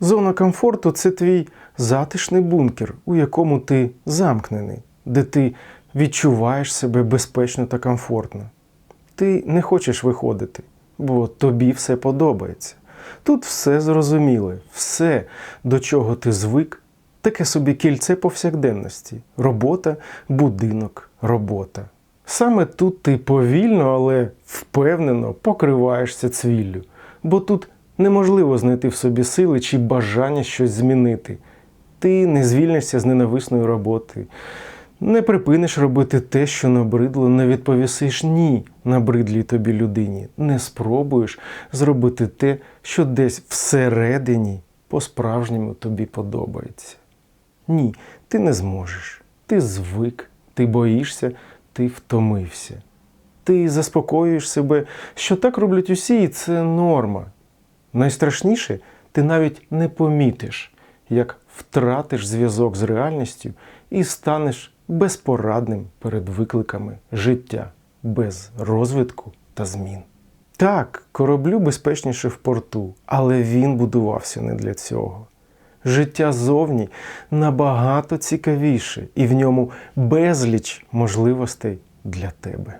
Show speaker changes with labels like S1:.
S1: Зона комфорту це твій затишний бункер, у якому ти замкнений, де ти відчуваєш себе безпечно та комфортно. Ти не хочеш виходити, бо тобі все подобається. Тут все зрозуміле, все, до чого ти звик, таке собі кільце повсякденності: робота, будинок, робота. Саме тут ти повільно, але впевнено покриваєшся цвіллю, бо тут неможливо знайти в собі сили чи бажання щось змінити. Ти не звільнишся з ненависної роботи, не припиниш робити те, що набридло, не відповісиш ні набридлій тобі людині, не спробуєш зробити те, що десь всередині по-справжньому тобі подобається. Ні, ти не зможеш. Ти звик, ти боїшся, ти втомився. Ти заспокоюєш себе, що так роблять усі, і це норма. Найстрашніше, ти навіть не помітиш, як втратиш зв'язок з реальністю і станеш безпорадним перед викликами життя без розвитку та змін. Так, кораблю безпечніше в порту, але він будувався не для цього. Життя зовні набагато цікавіше, і в ньому безліч можливостей для тебе.